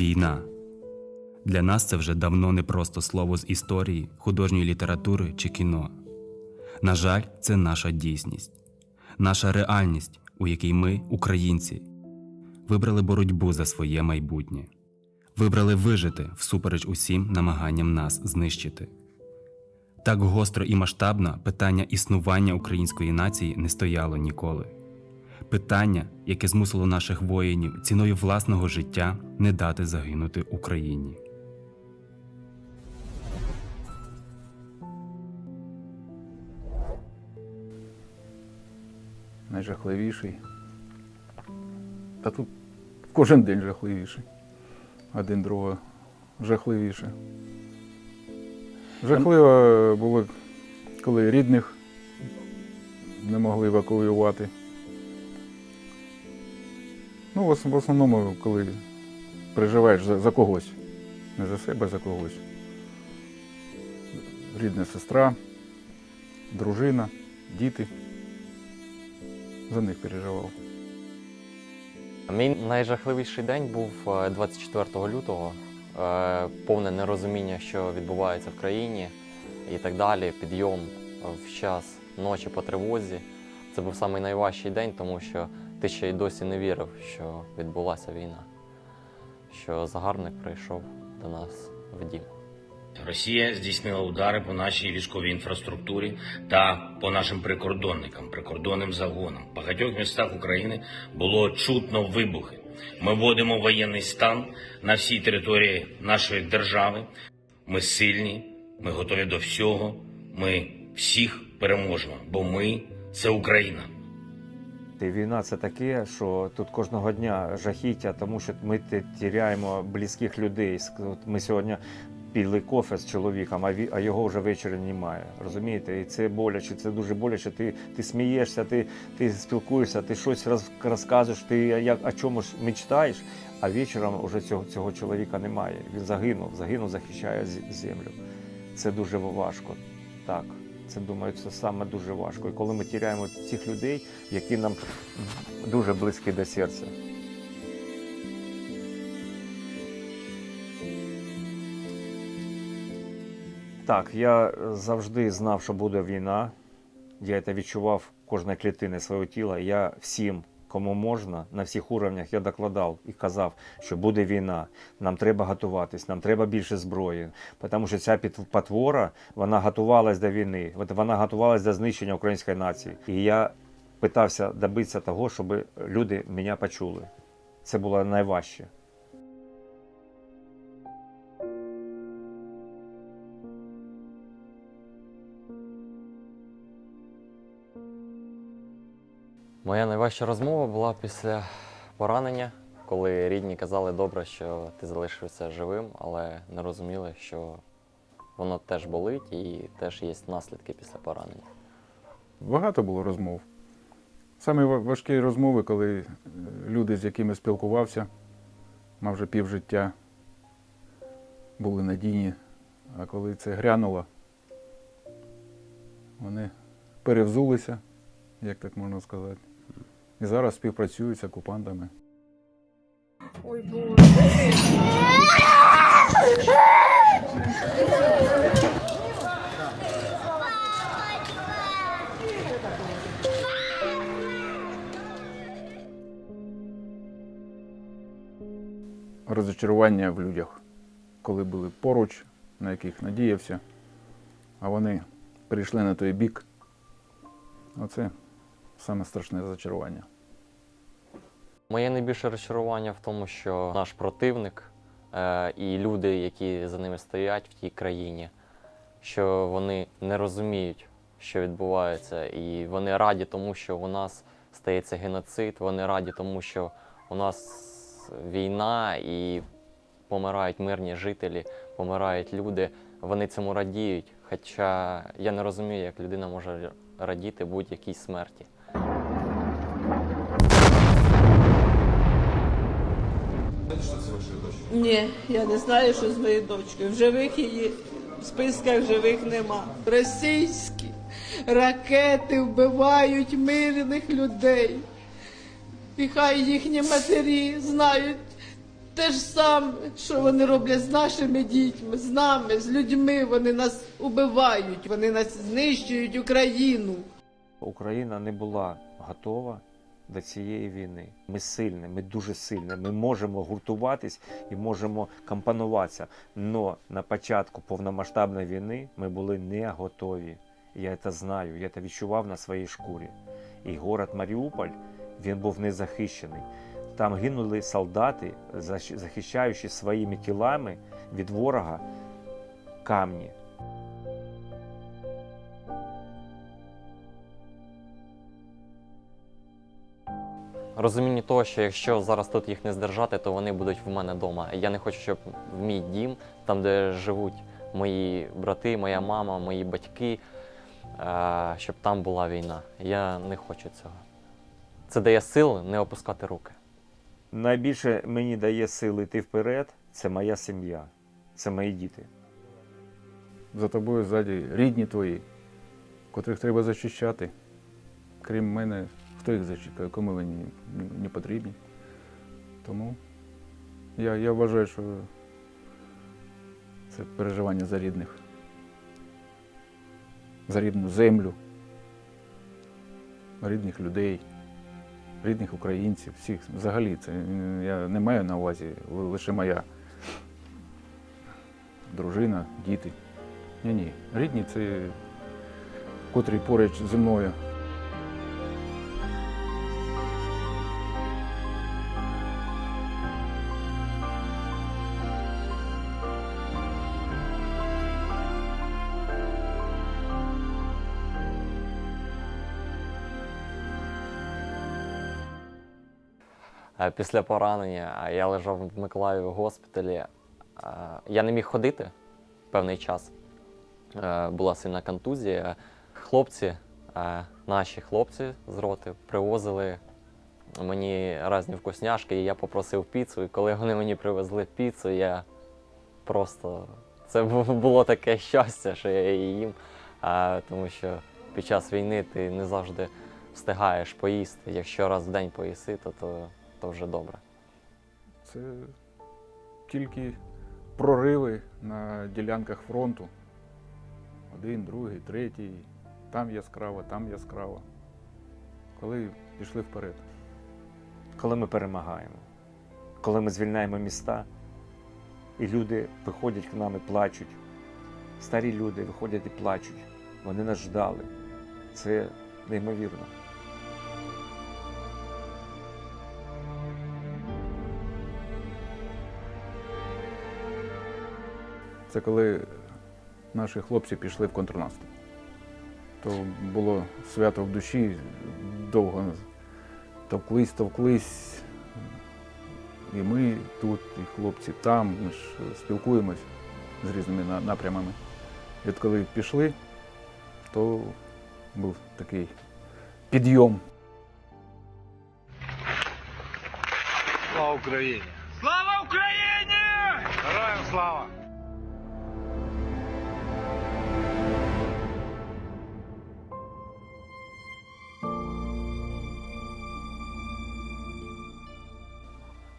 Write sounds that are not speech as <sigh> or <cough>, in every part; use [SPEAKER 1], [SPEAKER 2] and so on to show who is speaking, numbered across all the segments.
[SPEAKER 1] війна. Для нас це вже давно не просто слово з історії, художньої літератури чи кіно. На жаль, це наша дійсність, наша реальність, у якій ми, українці, вибрали боротьбу за своє майбутнє, вибрали вижити всупереч усім намаганням нас знищити. Так гостро і масштабно питання існування української нації не стояло ніколи. Питання, яке змусило наших воїнів ціною власного життя не дати загинути Україні.
[SPEAKER 2] найжахливіший. Та тут кожен день жахливіший. Один другого жахливіше. Жахливо було, коли рідних не могли евакуювати. Ну, в основному, коли переживаєш за, за когось. Не за себе, а за когось. Рідна сестра, дружина, діти. За них переживав.
[SPEAKER 3] Мій найжахливіший день був е, 24 лютого. Е, Повне нерозуміння, що відбувається в країні і так далі. Підйом е, в час ночі по тривозі. Це був найважчий день, тому що ти ще й досі не вірив, що відбулася війна, що загарбник прийшов до нас в дім.
[SPEAKER 4] Росія здійснила удари по нашій військовій інфраструктурі та по нашим прикордонникам, прикордонним загонам. В багатьох містах України було чутно вибухи. Ми вводимо воєнний стан на всій території нашої держави. Ми сильні, ми готові до всього. Ми всіх переможемо, бо ми це Україна.
[SPEAKER 5] І війна це таке, що тут кожного дня жахіття, тому що ми тіряємо близьких людей. Ми сьогодні пили кофе з чоловіком, а, ві- а його вже ввечері немає. Розумієте? І це боляче, це дуже боляче. Ти, ти смієшся, ти, ти спілкуєшся, ти щось роз, розказуєш, ти як о чомусь мечтаєш, а вечором вже цього, цього чоловіка немає. Він загинув, загинув, захищає землю. Це дуже важко. Так. Це думаю, це саме дуже важко. І коли ми тіряємо цих людей, які нам дуже близькі до серця. Так, я завжди знав, що буде війна. Я це відчував кожної клітини свого тіла. Я всім, кому можна, на всіх уровнях я докладав і казав, що буде війна. Нам треба готуватись, нам треба більше зброї. Тому що ця потвора вона готувалась до війни, вона готувалась до знищення української нації. І я питався добитися того, щоб люди мене почули. Це було найважче.
[SPEAKER 3] Моя найважча розмова була після поранення, коли рідні казали добре, що ти залишився живим, але не розуміли, що воно теж болить і теж є наслідки після поранення.
[SPEAKER 2] Багато було розмов. Саме важкі розмови, коли е, люди, з якими спілкувався, мав вже півжиття, були надійні. А коли це грянуло, вони перевзулися, як так можна сказати. І зараз співпрацюють з окупантами.
[SPEAKER 6] Ой, Боже.
[SPEAKER 2] Розочарування в людях, коли були поруч, на яких надіявся, а вони перейшли на той бік. Оце саме страшне розочарування.
[SPEAKER 3] Моє найбільше розчарування в тому, що наш противник е, і люди, які за ними стоять в тій країні, що вони не розуміють, що відбувається, і вони раді тому, що у нас стається геноцид, вони раді тому, що у нас війна і помирають мирні жителі, помирають люди. Вони цьому радіють. Хоча я не розумію, як людина може радіти будь-якій смерті.
[SPEAKER 6] Ні, я не знаю, що з моєю дочкою. В живих її в списках живих нема. Російські ракети вбивають мирних людей. І хай їхні матері знають Те ж саме, що вони роблять з нашими дітьми, з нами, з людьми. Вони нас убивають, вони нас знищують Україну.
[SPEAKER 5] Україна не була готова до цієї війни. Ми сильні, ми дуже сильні. Ми можемо гуртуватись і можемо компонуватися. Но на початку повномасштабної війни ми були не готові. Я це знаю, я це відчував на своїй шкурі. І город Маріуполь він був незахищений. Там гинули солдати, захищаючи своїми тілами від ворога камні.
[SPEAKER 3] Розуміння того, що якщо зараз тут їх не здержати, то вони будуть в мене вдома. Я не хочу, щоб в мій дім, там де живуть мої брати, моя мама, мої батьки, е, щоб там була війна. Я не хочу цього. Це дає сили не опускати руки.
[SPEAKER 5] Найбільше мені дає сили йти вперед, це моя сім'я, це мої діти.
[SPEAKER 2] За тобою ззаді рідні твої, котрих треба захищати. Крім мене, хто їх зачекає, кому вони не- потрібні. Тому я, я вважаю, що це переживання за рідних, за рідну землю, рідних людей, рідних українців, всіх взагалі. Це я не маю на увазі лише моя дружина, діти. Ні, ні. Рідні це котрі поруч зі мною.
[SPEAKER 3] Після поранення е, я лежав в Миколаєві в госпіталі. Е, Я не міг ходити певний час. Е, Була сильна контузія. Хлопці, е, наші хлопці з роти, привозили мені різні вкусняшки, і я попросив піцу. І коли вони мені привезли піцу, я просто. Це було таке щастя, що я її їм. Е, Тому що під час війни ти не завжди встигаєш поїсти. Якщо раз в день поїси, то, то, то вже добре.
[SPEAKER 2] Це тільки прориви на ділянках фронту. Один, другий, третій. Там яскраво, там яскраво. Коли пішли вперед.
[SPEAKER 5] Коли ми перемагаємо, коли ми звільняємо міста, і люди виходять к нам і плачуть. Старі люди виходять і плачуть. Вони нас ждали. Це неймовірно.
[SPEAKER 2] Це коли наші хлопці пішли в контрнаступ. То було свято в душі, довго товклись, товклись. І ми тут, і хлопці там, ми ж спілкуємось з різними напрямами. І от коли пішли, то був такий підйом.
[SPEAKER 7] Слава Україні! Слава Україні! Героям слава!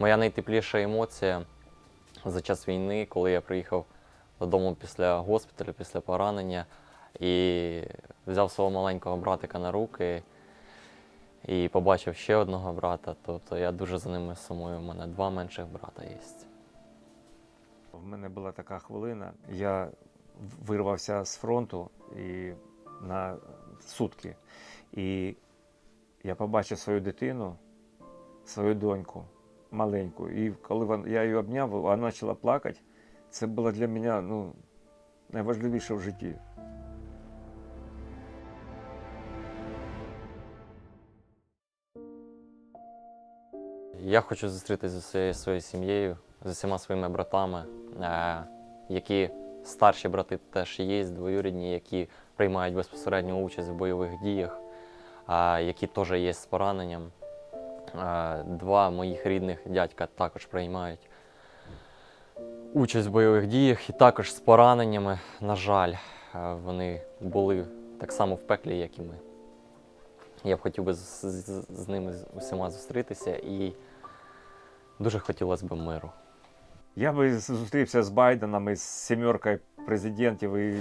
[SPEAKER 3] Моя найтепліша емоція за час війни, коли я приїхав додому після госпіталю, після поранення, і взяв свого маленького братика на руки і побачив ще одного брата. Тобто я дуже за ними сумую. У мене два менших брата є.
[SPEAKER 5] В мене була така хвилина. Я вирвався з фронту і на сутки. І я побачив свою дитину, свою доньку маленьку. І коли я її обняв, вона почала плакати. Це було для мене ну, найважливіше в житті.
[SPEAKER 3] Я хочу зустрітися зі своєю своєю сім'єю, з усіма своїми братами, е, які старші брати теж є, двоюрідні, які приймають безпосередню участь в бойових діях, які теж є з пораненням. Два моїх рідних дядька також приймають участь в бойових діях і також з пораненнями. На жаль, е, вони були так само в пеклі, як і ми. Я б хотів би з, з, з ними усіма зустрітися і дуже хотілося б миру.
[SPEAKER 5] Я би зустрівся з Байденом і з сімеркою президентів, і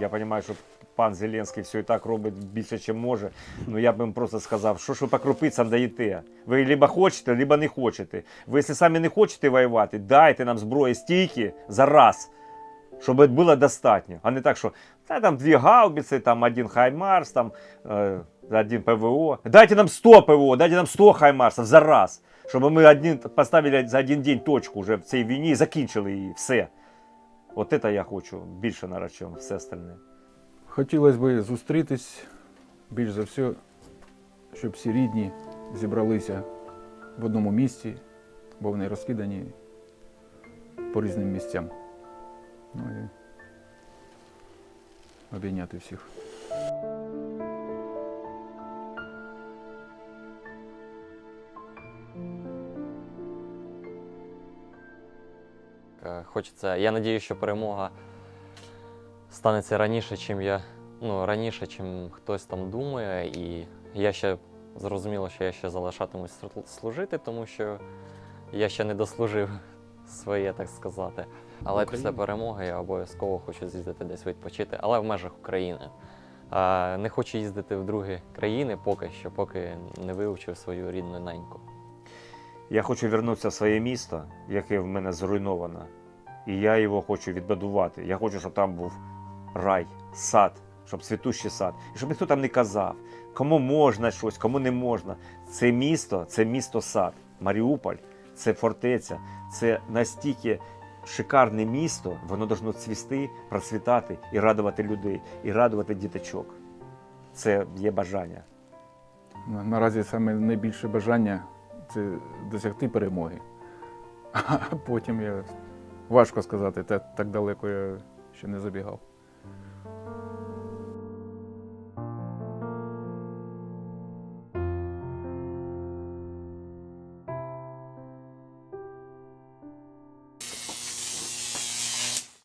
[SPEAKER 5] я розумію, що пан Зеленський все і так робить більше, ніж може. Ну я б їм просто сказав, що ж ви по крупицям даєте? Ви либо хочете, либо не хочете. Ви, якщо самі не хочете воювати, дайте нам зброї стільки за раз, щоб було достатньо. А не так, що та, там дві гаубиці, там один Хаймарс, там е, один ПВО. Дайте нам 100 ПВО, дайте нам 100 Хаймарсів за раз. Щоб ми один, поставили за один день точку вже в цій війні і закінчили її. Все. От це я хочу більше на чим все остальне.
[SPEAKER 2] Хотілося б зустрітись більш за все, щоб всі рідні зібралися в одному місці, бо вони розкидані по різним місцям. Ну і обійняти всіх.
[SPEAKER 3] Хочеться. Я надію, що перемога станеться раніше, чим я. Ну, раніше, чим хтось там думає. І я ще зрозуміло, що я ще залишатимусь служити, тому що я ще не дослужив <laughs> своє, так сказати. Але
[SPEAKER 2] Україна.
[SPEAKER 3] після перемоги я обов'язково хочу з'їздити десь відпочити, але в межах України. А, не хочу їздити в другі країни поки що, поки не вивчив свою рідну неньку.
[SPEAKER 5] Я хочу вернутися в своє місто, яке в мене зруйновано. І я його хочу відбудувати. Я хочу, щоб там був рай, сад, щоб цвітущий сад. І щоб ніхто там не казав, кому можна щось, кому не можна. Це місто, це місто сад. Маріуполь це фортеця, це настільки шикарне місто, воно должно цвісти, процвітати і радувати людей, і радувати діточок. Це є бажання.
[SPEAKER 2] Наразі саме найбільше бажання це досягти перемоги. <laughs> А потім я важко сказати, те так далеко я ще не забігав.